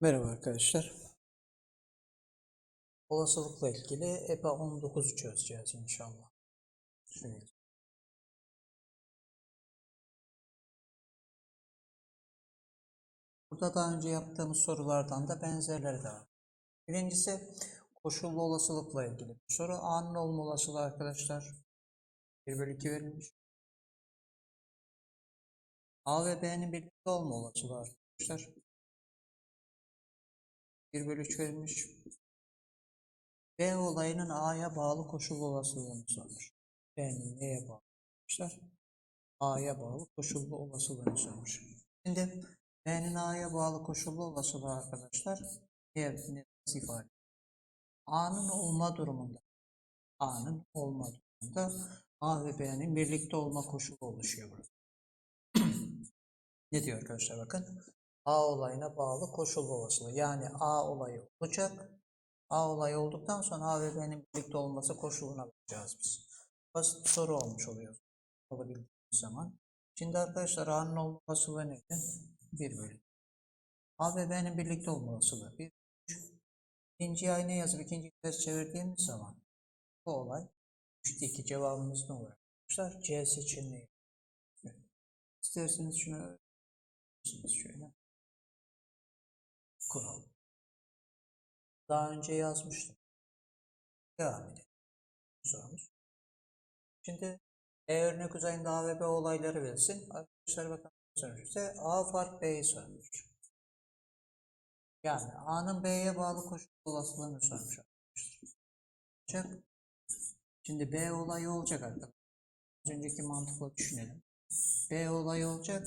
Merhaba arkadaşlar. Olasılıkla ilgili EBA 19'u çözeceğiz inşallah. Şöyle. Burada daha önce yaptığımız sorulardan da benzerleri de var. Birincisi koşullu olasılıkla ilgili bir soru. A'nın olma olasılığı arkadaşlar 1 bölü 2 verilmiş. A ve B'nin birlikte olma olasılığı arkadaşlar 1 bölü 3 verilmiş. B olayının A'ya bağlı koşullu olasılığını sormuş. B'nin neye bağlı arkadaşlar? A'ya bağlı koşullu olasılığını sormuş. Şimdi B'nin A'ya bağlı koşullu olasılığı arkadaşlar diğer nasıl ifade? A'nın olma durumunda A'nın olma durumunda A ve B'nin birlikte olma koşulu oluşuyor burada. ne diyor arkadaşlar bakın. A olayına bağlı koşullu olasılığı. Yani A olayı olacak. A olayı olduktan sonra A ve B'nin birlikte olması koşuluna bakacağız biz. Basit bir soru olmuş oluyor. Olabildiğimiz zaman. Şimdi arkadaşlar A'nın olma olasılığı neydi? 1 bölü. A ve B'nin birlikte olma olasılığı 1 İkinciyi aynı yazıp ikinci ters çevirdiğimiz zaman bu olay 3'te 2 cevabımız ne olur arkadaşlar? C seçeneği. İsterseniz şunu şöyle kural. Daha önce yazmıştım. Devam edelim. Sorumuz. Şimdi E örnek uzayında A ve B olayları verilsin. Arkadaşlar bakın sonuçta A fark B'yi sormuş. Yani A'nın B'ye bağlı koşul olasılığını sormuş arkadaşlar. Şimdi B olayı olacak arkadaşlar. Az önceki mantıkla düşünelim. B olayı olacak.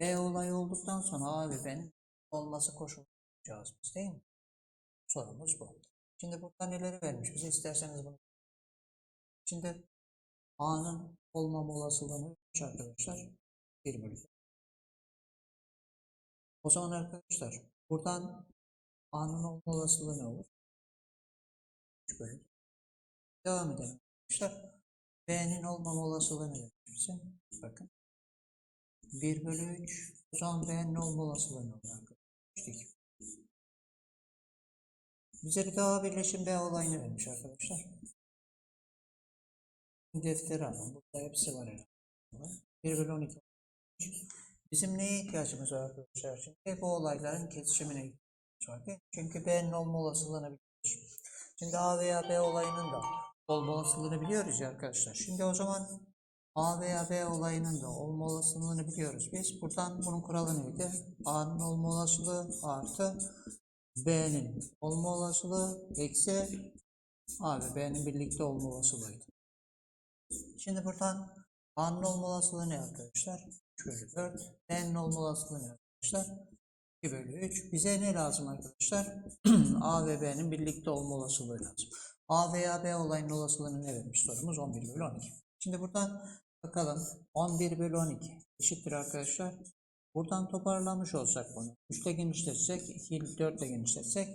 B olayı olduktan sonra A ve B'nin olması koşulu yapacağız biz değil mi? Sorumuz bu. Şimdi burada neleri vermiş bize isterseniz bunu. Şimdi A'nın olmama olasılığını 3 arkadaşlar 1 bölü. O zaman arkadaşlar buradan A'nın olma olasılığı ne olur? 3 bölü. Devam edelim arkadaşlar. B'nin olmama olasılığı ne vermiş bize? Bakın. 1 bölü 3. O zaman B'nin olma olasılığı ne olur arkadaşlar? 3 bize bir daha birleşim B olayını vermiş arkadaşlar. Defteri alın. Burada hepsi var herhalde. 1 bölü 12. Bizim neye ihtiyacımız var arkadaşlar? Şimdi bu olayların kesişimine ihtiyacımız var. Çünkü B'nin olma olasılığını biliyoruz. Şimdi A veya B olayının da olma olasılığını biliyoruz ya arkadaşlar. Şimdi o zaman A veya B olayının da olma olasılığını biliyoruz biz. Buradan bunun kuralı neydi? A'nın olma olasılığı artı B'nin olma olasılığı eksi A ve B'nin birlikte olma olasılığıydı. Şimdi buradan A'nın olma olasılığı ne arkadaşlar? 3 bölü 4. B'nin olma olasılığı ne arkadaşlar? 2 bölü 3. Bize ne lazım arkadaşlar? A ve B'nin birlikte olma olasılığı lazım. A veya B olayının olasılığını ne vermiş sorumuz? 11 bölü 12. Şimdi buradan bakalım. 11 bölü 12 eşittir arkadaşlar. Buradan toparlamış olsak bunu. 3 ile genişletsek, 2 ile 4 ile genişletsek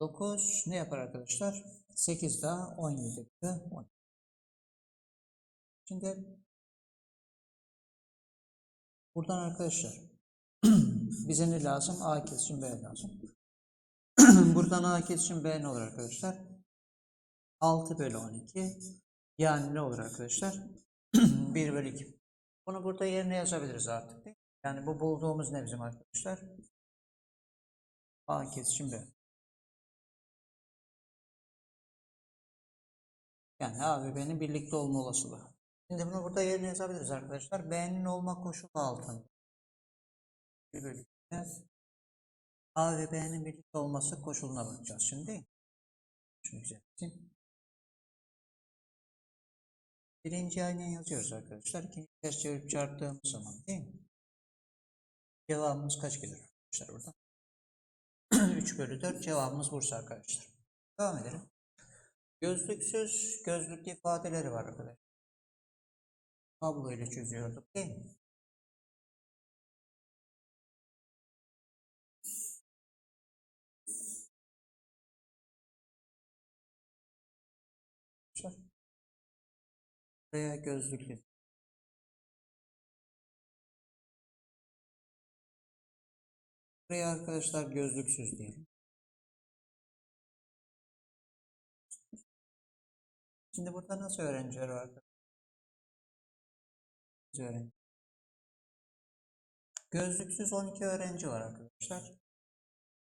9 ne yapar arkadaşlar? 8 daha 17 ve 10. Şimdi buradan arkadaşlar bize ne lazım? A kesişim B lazım. buradan A kesişim B ne olur arkadaşlar? 6 bölü 12 yani ne olur arkadaşlar? 1 bölü 2. Bunu burada yerine yazabiliriz artık değil? Yani bu bulduğumuz ne bizim arkadaşlar? A kesişim B. Yani A ve B'nin birlikte olma olasılığı. Şimdi bunu burada yerine yazabiliriz arkadaşlar. B'nin olma koşulu altında. Bir bölü A ve B'nin birlikte olması koşuluna bakacağız şimdi. Şunu güzelleştireyim. Birinci aynen yazıyoruz arkadaşlar. İkinci ters çevirip çarptığımız zaman değil mi? Cevabımız kaç gelir arkadaşlar burada? 3 bölü 4 cevabımız Bursa arkadaşlar. Devam edelim. Gözlüksüz gözlüklü ifadeleri var arkadaşlar. Tablo ile çözüyorduk değil mi? Buraya gözlüklü Buraya arkadaşlar gözlüksüz diyelim. Şimdi burada nasıl öğrenciler var? Öğrenci? Gözlüksüz 12 öğrenci var arkadaşlar.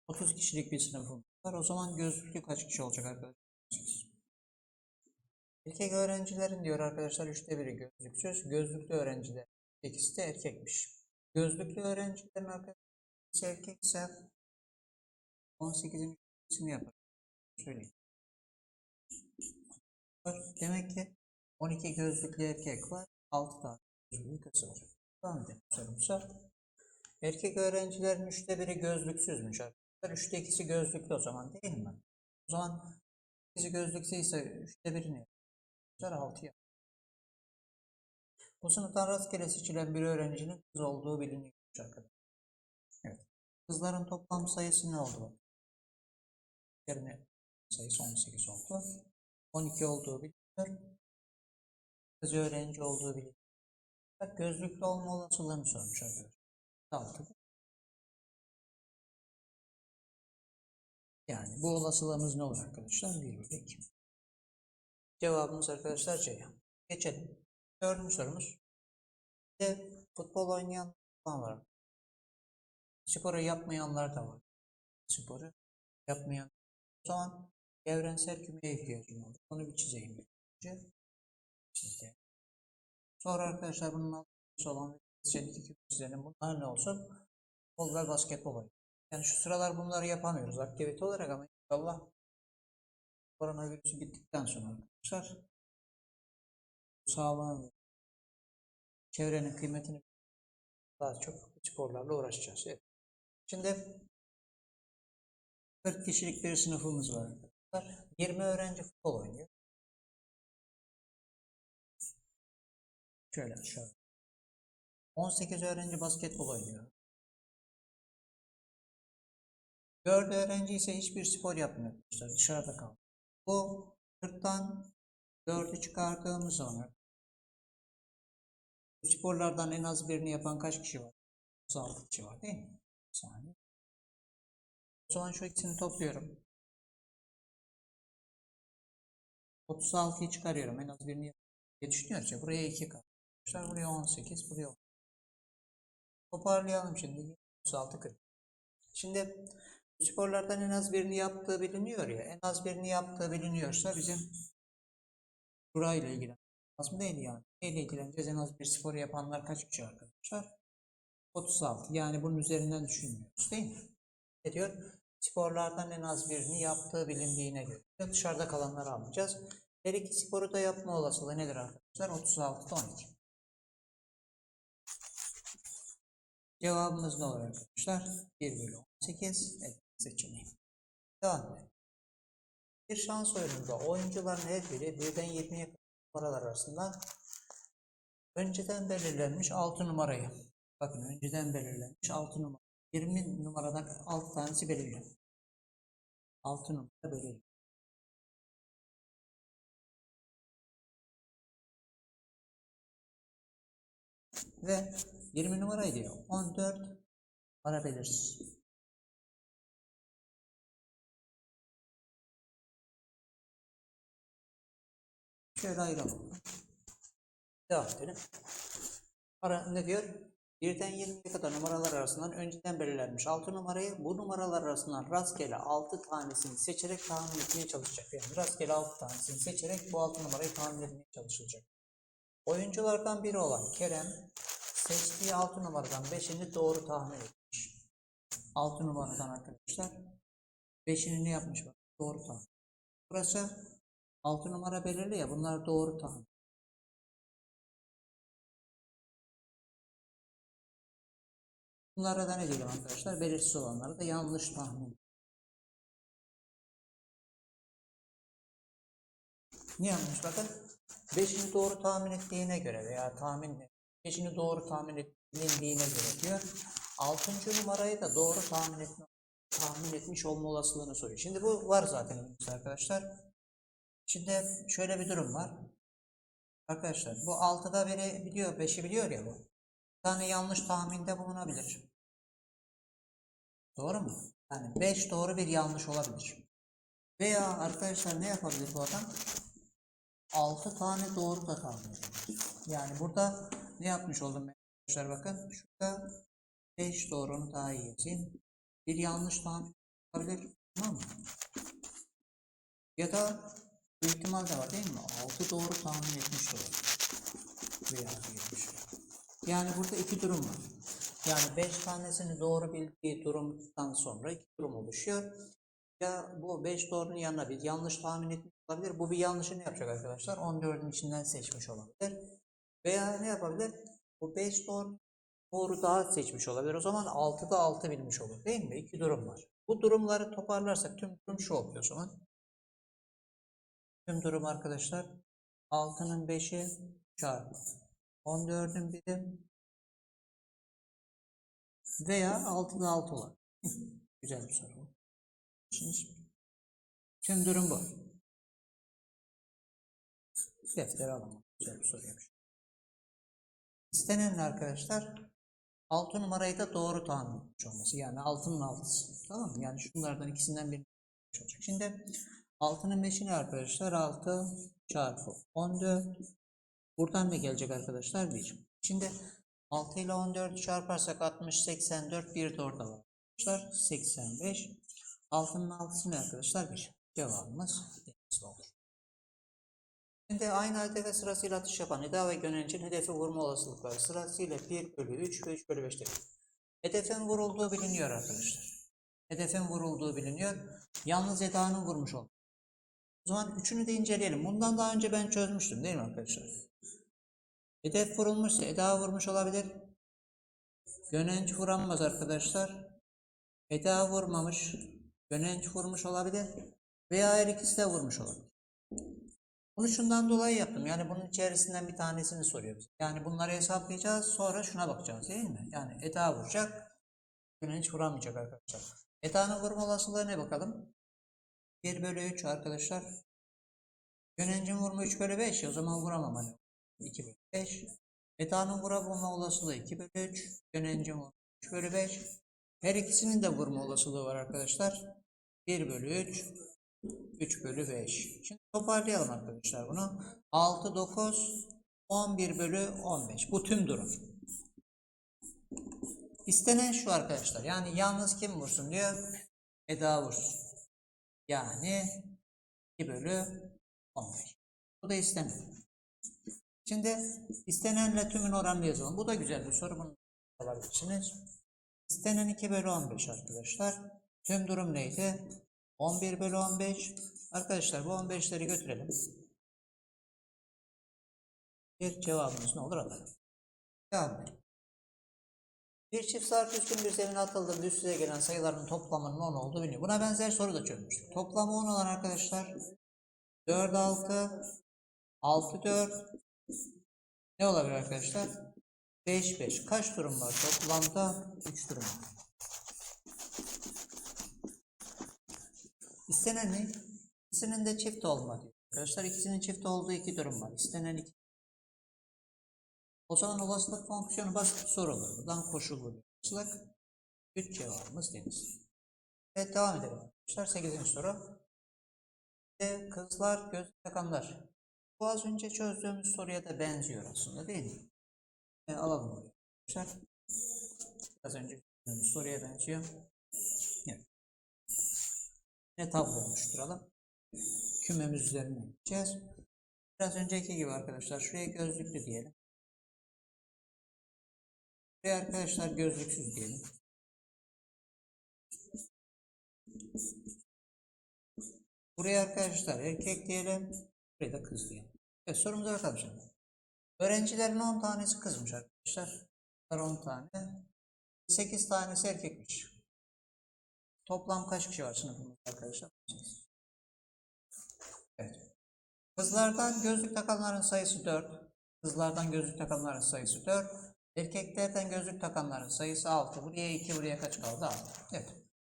30 kişilik bir sınıfımız var. O zaman gözlüklü kaç kişi olacak arkadaşlar? 18. Erkek öğrencilerin diyor arkadaşlar üçte biri gözlüksüz. Gözlüklü öğrenciler ikisi de erkekmiş. Gözlüklü öğrencilerin arkadaşlar ikisi erkekse 18'in ikisini yapar. Söyleyeyim. Demek ki 12 gözlüklü erkek var. 6 tane gözlüklü kız var. Devam edelim sorumuza. Erkek öğrencilerin üçte biri gözlüksüzmüş arkadaşlar. Üçte ikisi gözlüklü o zaman değil mi? O zaman ikisi gözlüksüzse üçte biri ne? Arkadaşlar 6 yapar. Bu sınıftan rastgele seçilen bir öğrencinin kız olduğu biliniyor arkadaşlar. Kızların toplam sayısı ne oldu? Yerine sayısı 18 oldu. 12 olduğu biliniyor. Kız öğrenci olduğu biliniyor. Gözlüklü olma olasılığını sormuş arkadaşlar. 6. Yani bu olasılığımız ne olur arkadaşlar? 1 bölü 2. Cevabımız arkadaşlar C. Geçelim. Dördüncü sorumuz. Bir de futbol oynayan falan var. Sporu yapmayanlar da var. Sporu yapmayan. O zaman evrensel kümeye ihtiyacım olur. Onu bir çizeyim. Önce. Çizdim. Sonra arkadaşlar bunun altında olan çizecek iki çizelim. Bunlar ne olsun? Futbol ve basketbol oyunu. Yani şu sıralar bunları yapamıyoruz aktivite olarak ama inşallah koronavirüsü bittikten sonra arkadaşlar sağlığın çevrenin kıymetini daha çok sporlarla uğraşacağız. Evet. Şimdi 40 kişilik bir sınıfımız var arkadaşlar. 20 öğrenci futbol oynuyor. Şöyle aşağı. 18 öğrenci basketbol oynuyor. 4 öğrenci ise hiçbir spor yapmıyor arkadaşlar. Dışarıda kaldı. Bu 40'tan 4'ü çıkardığımız zaman sporlardan en az birini yapan kaç kişi var? 36 kişi var değil mi? Saniye. O zaman şu ikisini topluyorum. 36'yı çıkarıyorum. En az birini düşünüyoruz ya. Buraya 2 kalmışlar. Buraya 18. Buraya 10. Toparlayalım şimdi. 36 40. Şimdi sporlardan en az birini yaptığı biliniyor ya. En az birini yaptığı biliniyorsa bizim burayla ilgilen. Nasıl değil yani? Neyle ilgileneceğiz? En az bir spor yapanlar kaç kişi arkadaşlar? 36. Yani bunun üzerinden düşünmüyoruz değil mi? Diyor? Sporlardan en az birini yaptığı bilindiğine göre. Dışarıda kalanları almayacağız. Her iki sporu da yapma olasılığı nedir arkadaşlar? 36 12. Cevabımız ne olur arkadaşlar? 1 bölü 18. Evet, seçeneği. Devam edelim. Bir şans oyununda oyuncuların her biri birden 20'ye kadar numaralar arasından önceden belirlenmiş 6 numarayı. Bakın önceden belirlenmiş 6 numara. 20 numaradan 6 tanesi belirli. 6 numara belirli. Ve 20 numarayı diyor. 14 para belirsiz. Şöyle ayıralım. Devam edelim. Ara ne diyor? Birden 20'ye kadar numaralar arasından önceden belirlenmiş 6 numarayı bu numaralar arasından rastgele 6 tanesini seçerek tahmin etmeye çalışacak. Yani rastgele 6 tanesini seçerek bu 6 numarayı tahmin etmeye çalışılacak. Oyunculardan biri olan Kerem seçtiği 6 numaradan 5'ini doğru tahmin etmiş. 6 numaradan arkadaşlar 5'ini ne yapmış doğru tahmin. Burası 6 numara belirli ya bunlar doğru tahmin. Bunlara da ne diyelim arkadaşlar? Belirsiz olanlara da yanlış tahmin. Ne yanlış bakın? 5'ini doğru tahmin ettiğine göre veya tahmin 5'ini doğru tahmin edildiğine göre diyor. 6. numarayı da doğru tahmin etme tahmin etmiş olma olasılığını soruyor. Şimdi bu var zaten arkadaşlar. Şimdi şöyle bir durum var. Arkadaşlar bu 6'da biri biliyor, 5'i biliyor ya bu. Bir tane yanlış tahminde bulunabilir. Doğru mu? Yani 5 doğru bir yanlış olabilir. Veya arkadaşlar ne yapabilir bu adam? 6 tane doğru da tahmin. Yani burada ne yapmış oldum arkadaşlar bakın. Şurada 5 doğrunu daha iyi yazayım. Bir yanlış tahmin olabilir. Tamam mı? Ya da bu ihtimal de var değil mi? 6 doğru tahmin etmiş olabilir. Veya girmiş. Yani burada iki durum var. Yani 5 tanesini doğru bildiği durumdan sonra iki durum oluşuyor. Ya bu 5 doğrunun yanına bir yanlış tahmin etmiş olabilir. Bu bir yanlışı ne yapacak arkadaşlar? 14'ün içinden seçmiş olabilir. Veya ne yapabilir? Bu 5 doğru doğru daha seçmiş olabilir. O zaman 6'da 6 bilmiş olur değil mi? İki durum var. Bu durumları toparlarsak tüm durum şu oluyor o zaman. Tüm durum arkadaşlar 6'nın 5'i çarpı 14'ün biri veya 6'da 6 olan. Güzel bir soru. Şimdi tüm durum bu. Defteri alalım. Güzel bir soru yapmış. İstenen arkadaşlar 6 numarayı da doğru tahmin etmiş olması. Yani 6'nın 6'sı. Tamam mı? Yani şunlardan ikisinden birini olacak. Şimdi 6'nın 5'ini arkadaşlar 6 çarpı 14. Buradan ne gelecek arkadaşlar? 1. Şimdi 6 ile 14 çarparsak 60, 84, 1 de orada var. Arkadaşlar 85. 6'nın 6'sı ne arkadaşlar? 1. Cevabımız denizli olur. Şimdi aynı hedefe sırasıyla atış yapan Eda ve Gönenç'in hedefi vurma olasılıkları sırasıyla 1 bölü 3 ve 3 bölü 5'te. Hedefin vurulduğu biliniyor arkadaşlar. Hedefin vurulduğu biliniyor. Yalnız Eda'nın vurmuş olduğu. O zaman üçünü de inceleyelim. Bundan daha önce ben çözmüştüm değil mi arkadaşlar? Hedef vurulmuşsa Eda vurmuş olabilir. Gönenç vuramaz arkadaşlar. Eda vurmamış. Gönenç vurmuş olabilir. Veya her ikisi de vurmuş olabilir. Bunu şundan dolayı yaptım. Yani bunun içerisinden bir tanesini soruyor bize. Yani bunları hesaplayacağız. Sonra şuna bakacağız değil mi? Yani Eda vuracak. Gönenç vuramayacak arkadaşlar. Eda'nın vurma olasılığı ne bakalım? 1 bölü 3 arkadaşlar. Gönencin vurma 3 bölü 5 ya o zaman vuramam hani. 2 bölü 5. Eda'nın vurabilme olasılığı 2 bölü 3. Gönencin vurma 3 bölü 5. Her ikisinin de vurma olasılığı var arkadaşlar. 1 bölü 3. 3 bölü 5. Şimdi toparlayalım arkadaşlar bunu. 6, 9, 11 bölü 15. Bu tüm durum. İstenen şu arkadaşlar. Yani yalnız kim vursun diyor. Eda vursun. Yani 2 bölü 15. Bu da istenen. Şimdi istenenle tümün oranını yazalım. Bu da güzel bir soru. Bunu alabilirsiniz. İstenen 2 bölü 15 arkadaşlar. Tüm durum neydi? 11 bölü 15. Arkadaşlar bu 15'leri götürelim. Bir cevabımız ne olur alalım. Devam. Bir çift sarp üstün bir zemine atıldığında üst gelen sayıların toplamının 10 olduğu biliniyor. Buna benzer soru da çözmüştük. Toplamı 10 olan arkadaşlar 4 6 6 4 ne olabilir arkadaşlar? 5 5. Kaç durum var? Toplamda 3 durum. İstenen ne? İkisinin de çift olma diyor. Arkadaşlar ikisinin çift olduğu iki durum var. İstenen iki. O zaman olasılık fonksiyonu basit bir soru olur. Buradan koşullu olasılık. 3 cevabımız deniz. Evet devam edelim. Arkadaşlar 8. soru. Ve kızlar göz takanlar. Bu az önce çözdüğümüz soruya da benziyor aslında değil mi? E, alalım oraya. Arkadaşlar. Az önce çözdüğümüz soruya benziyor. Ne tablo oluşturalım. Kümemiz üzerine gideceğiz. Biraz önceki gibi arkadaşlar. Şuraya gözlüklü diyelim. Buraya arkadaşlar gözlüksüz diyelim. Buraya arkadaşlar erkek diyelim. Buraya da kız diyelim. Evet sorumuza bakalım şimdi. Öğrencilerin 10 tanesi kızmış arkadaşlar. 10 tane. 8 tanesi erkekmiş. Toplam kaç kişi var sınıfımızda arkadaşlar? Evet. Kızlardan gözlük takanların sayısı 4. Kızlardan gözlük takanların sayısı 4. Erkeklerden gözlük takanların sayısı 6. Buraya 2, buraya kaç kaldı? 6. Evet.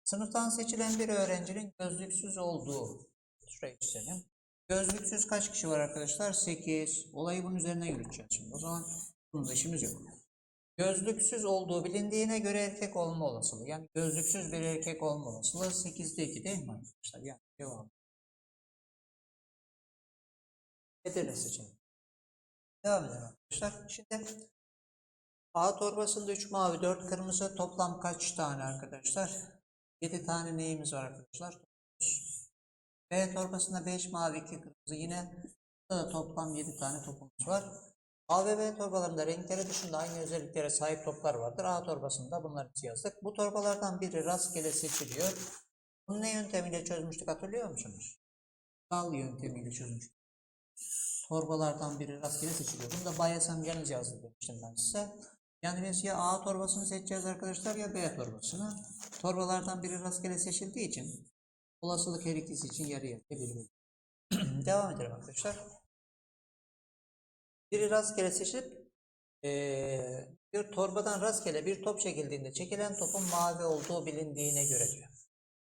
Sınıftan seçilen bir öğrencinin gözlüksüz olduğu. Şurayı çizelim. Gözlüksüz kaç kişi var arkadaşlar? 8. Olayı bunun üzerine yürüteceğiz şimdi. O zaman bunun da işimiz yok. Gözlüksüz olduğu bilindiğine göre erkek olma olasılığı. Yani gözlüksüz bir erkek olma olasılığı 8'de 2 değil mi arkadaşlar? Yani cevap. Edirne seçeneği. Devam edelim arkadaşlar. Şimdi A torbasında 3 mavi 4 kırmızı toplam kaç tane arkadaşlar? 7 tane neyimiz var arkadaşlar? B torbasında 5 mavi 2 kırmızı yine burada da toplam 7 tane topumuz var. A ve B torbalarında renkleri dışında aynı özelliklere sahip toplar vardır. A torbasında bunları yazdık. Bu torbalardan biri rastgele seçiliyor. Bunu ne yöntemiyle çözmüştük hatırlıyor musunuz? Dal yöntemiyle çözmüştük. Torbalardan biri rastgele seçiliyor. Bunu da Bayesem Geniz yazdı demiştim ben size. Yani biz ya A torbasını seçeceğiz arkadaşlar ya B torbasını. Torbalardan biri rastgele seçildiği için olasılık her ikisi için yarı yarıya. Devam edelim arkadaşlar. Biri rastgele seçilip eee, bir torbadan rastgele bir top çekildiğinde çekilen topun mavi olduğu bilindiğine göre diyor.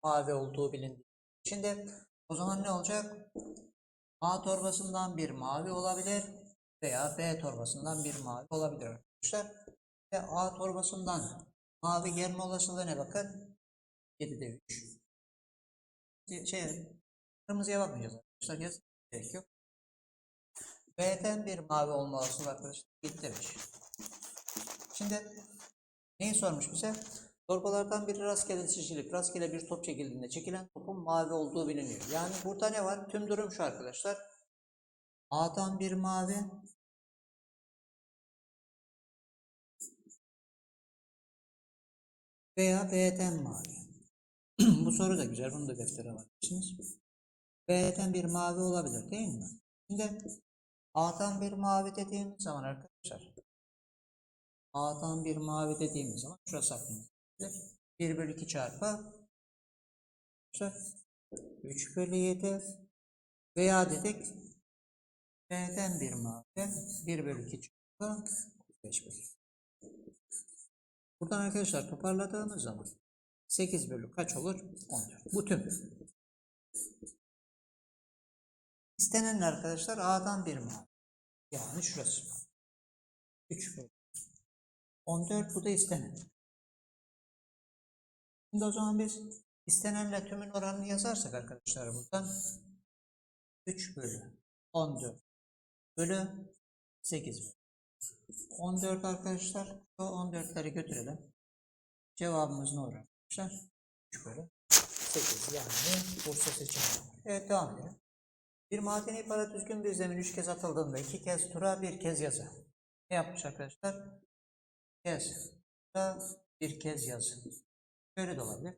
Mavi olduğu bilindiği. Şimdi o zaman ne olacak? A torbasından bir mavi olabilir veya B torbasından bir mavi olabilir arkadaşlar. Ve A torbasından mavi gelme olasılığına bakın. 7'de 3. Şey, kırmızıya bakmayacağız arkadaşlar. Yaz gerek yok. B'den bir mavi olma olasılığı arkadaşlar. 7'de 5. Şimdi neyi sormuş bize? Torbalardan biri rastgele seçilip rastgele bir top çekildiğinde çekilen topun mavi olduğu biliniyor. Yani burada ne var? Tüm durum şu arkadaşlar. A'dan bir mavi, veya B'den mavi. Bu soru da güzel. Bunu da deftere bakmışsınız. B'den bir mavi olabilir değil mi? Şimdi A'dan bir mavi dediğimiz zaman arkadaşlar A'dan bir mavi dediğimiz zaman şurası aklımızda. 1 bölü 2 çarpı 3 bölü 7 veya dedik B'den bir mavi 1 bölü 2 çarpı 5 bölü. Buradan arkadaşlar toparladığımız zaman 8 bölü kaç olur? 14. Bu tüm. İstenen arkadaşlar A'dan bir mavi. Yani şurası. 3 bölü. 14 bu da istenen. Şimdi o zaman biz istenenle tümün oranını yazarsak arkadaşlar buradan 3 bölü 14 bölü 8 bölü. 14 arkadaşlar. O 14'leri götürelim. Cevabımız ne olur arkadaşlar? 3 bölü 8 yani Bursa seçeneği. Evet devam edelim. Bir madeni para düzgün bir zemin 3 kez atıldığında 2 kez tura bir kez yazı. Ne yapmış arkadaşlar? Kez tura bir kez yazı. Böyle de olabilir.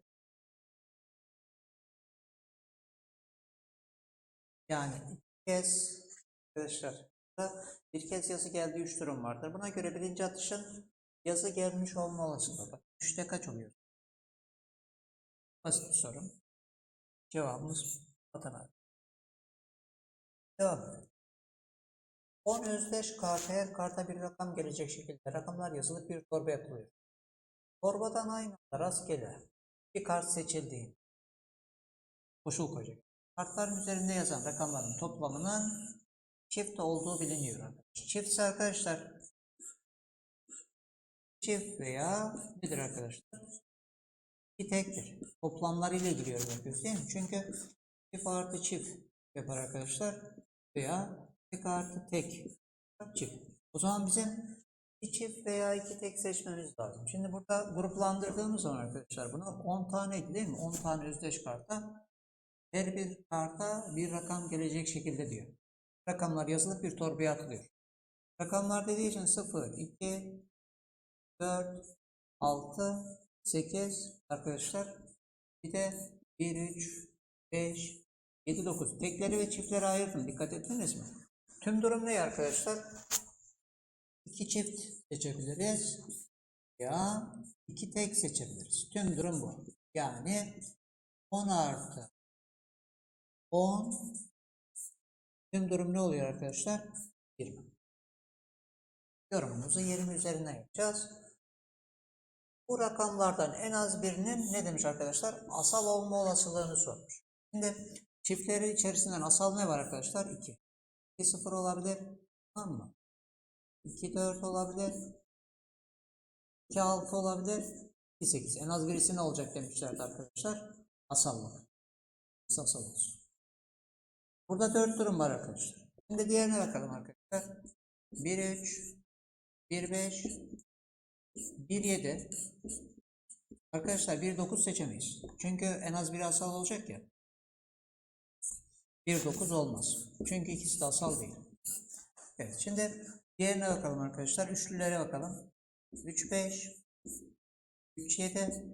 Yani iki kez arkadaşlar bir kez yazı geldi 3 durum vardır. Buna göre birinci atışın yazı gelmiş olma olasılığı. Bak 3'te kaç oluyor? Basit bir soru. Cevabımız Adana. Devam edelim. 10 özdeş karta her karta bir rakam gelecek şekilde rakamlar yazılıp bir torba yapılıyor. Torbadan aynı anda rastgele bir kart seçildiğinde koşul koyacak. Kartların üzerinde yazan rakamların toplamının çift olduğu biliniyor. Çiftse arkadaşlar çift veya nedir arkadaşlar? Bir tektir. Toplamlarıyla ilgili yorum yapıyoruz değil mi? Çünkü çift artı çift yapar arkadaşlar. Veya tek artı tek çift. O zaman bizim bir çift veya iki tek seçmemiz lazım. Şimdi burada gruplandırdığımız zaman arkadaşlar bunu 10 tane değil mi? 10 tane özdeş karta her bir karta bir rakam gelecek şekilde diyor. Rakamlar yazılıp bir torbaya atılıyor. Rakamlar dediği için 0, 2, 4, 6, 8 arkadaşlar. Bir de 1, 3, 5, 7, 9. Tekleri ve çiftleri ayırdım. Dikkat ettiniz mi? Tüm durum ne arkadaşlar? İki çift seçebiliriz. Ya iki tek seçebiliriz. Tüm durum bu. Yani 10 artı 10 tüm durum ne oluyor arkadaşlar? 20. Yorumumuzu 20 üzerinden yapacağız. Bu rakamlardan en az birinin ne demiş arkadaşlar? Asal olma olasılığını sormuş. Şimdi çiftleri içerisinden asal ne var arkadaşlar? 2. 2 0 olabilir. Tamam mı? 2 4 olabilir. 2 6 olabilir. 2 8. En az birisi ne olacak demişlerdi arkadaşlar. Asallık. Asal olsun. Burada 4 durum var arkadaşlar. Şimdi diğerine bakalım arkadaşlar. 1 3 1 5 1 7 Arkadaşlar 1 9 seçemeyiz. Çünkü en az biri asal olacak ya. 1 9 olmaz. Çünkü ikisi de asal değil. Evet şimdi diğerine bakalım arkadaşlar. Üçlülere bakalım. 3 5 3 7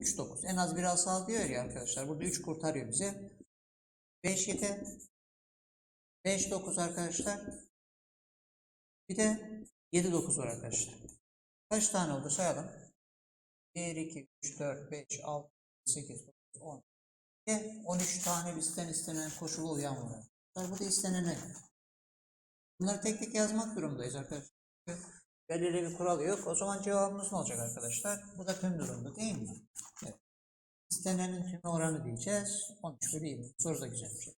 3 9. En az biri asal diyor ya arkadaşlar. Burada 3 kurtarıyor bize. 5 7 5 9 arkadaşlar. Bir de 7 9 var arkadaşlar. Kaç tane oldu sayalım. 1 2 3 4 5 6 8 9 10 ve 13 tane bizden istenen koşulu uyan var. Bu da istenen ne? Bunları tek tek yazmak durumundayız arkadaşlar. Belirli bir kural yok. O zaman cevabımız ne olacak arkadaşlar? Bu da tüm durumda değil mi? Evet. İstenenin tüm oranı diyeceğiz. 13 bölü 20. Soru da güzel bir şey.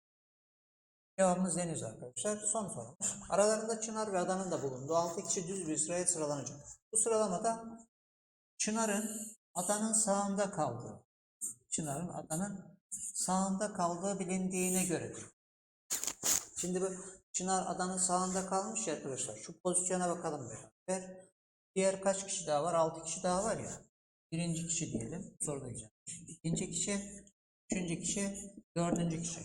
Cevabımız deniz arkadaşlar. Son sorumuz. Aralarında Çınar ve Adan'ın da bulunduğu 6 kişi düz bir sıraya sıralanacak. Bu sıralamada Çınar'ın Adan'ın sağında kaldığı, Çınar'ın Adan'ın sağında kaldığı bilindiğine göredir. Şimdi bu Çınar Adan'ın sağında kalmış ya arkadaşlar. Şu pozisyona bakalım beraber. Diğer kaç kişi daha var? 6 kişi daha var ya. Birinci kişi diyelim. Soruda güzel. İkinci kişi, üçüncü kişi, dördüncü kişi.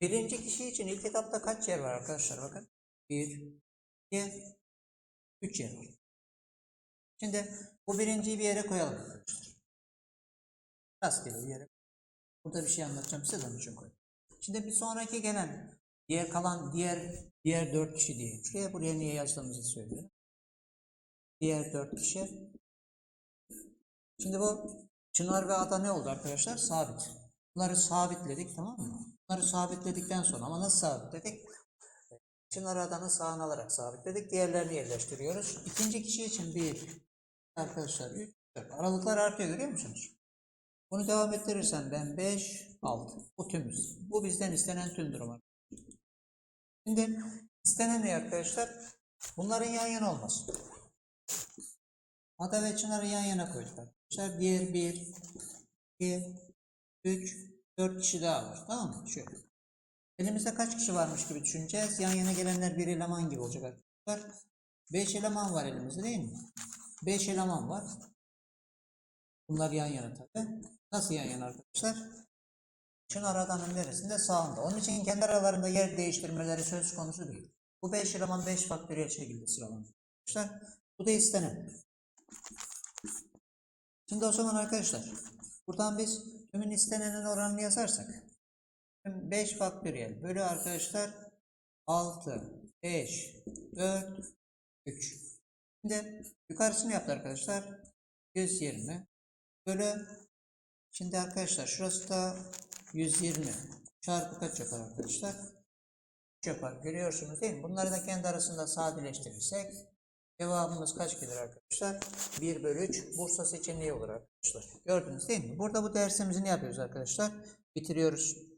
Birinci kişi için ilk etapta kaç yer var arkadaşlar? Bakın. Bir, iki, üç yer var. Şimdi bu birinciyi bir yere koyalım. Rastgele bir yere. Burada bir şey anlatacağım size onun için koyayım. Şimdi bir sonraki gelen diğer kalan diğer diğer dört kişi diye. Şuraya buraya niye yazdığımızı söylüyorum. Diğer dört kişi. Şimdi bu Çınar ve Ada ne oldu arkadaşlar? Sabit. Bunları sabitledik tamam mı? Bunları sabitledikten sonra ama nasıl sabitledik? Çınar Adan'ı sağına alarak sabitledik. Diğerlerini yerleştiriyoruz. İkinci kişi için bir arkadaşlar 3 4. Aralıklar artıyor görüyor musunuz? Bunu devam ettirirsen ben 5 6. Bu tümümüz. Bu bizden istenen tüm durum. Şimdi istenen ne arkadaşlar? Bunların yan yana olması. Ada ve Çınar'ı yan yana koyduk arkadaşlar. Diğer 1, 2, 3, 4 kişi daha var. Tamam mı? Şöyle. Elimizde kaç kişi varmış gibi düşüneceğiz. Yan yana gelenler bir eleman gibi olacak arkadaşlar. 5 eleman var elimizde değil mi? 5 eleman var. Bunlar yan yana tabi. Nasıl yan yana arkadaşlar? Çınar adanın neresinde? Sağında. Onun için kendi aralarında yer değiştirmeleri söz konusu değil. Bu 5 eleman 5 faktöriyel şekilde sıralanıyor. Arkadaşlar bu da istenen. Şimdi o zaman arkadaşlar buradan biz tümün istenenin oranını yazarsak tüm 5 faktöriyel bölü arkadaşlar 6, 5, 4, 3. Şimdi yukarısını yaptı arkadaşlar. 120 bölü şimdi arkadaşlar şurası da 120 çarpı kaç yapar arkadaşlar? 3 yapar. Görüyorsunuz değil mi? Bunları da kendi arasında sadeleştirirsek cevabımız kaç gelir arkadaşlar? 1 bölü 3 Bursa seçeneği olur arkadaşlar. Gördünüz değil mi? Burada bu dersimizi ne yapıyoruz arkadaşlar? Bitiriyoruz.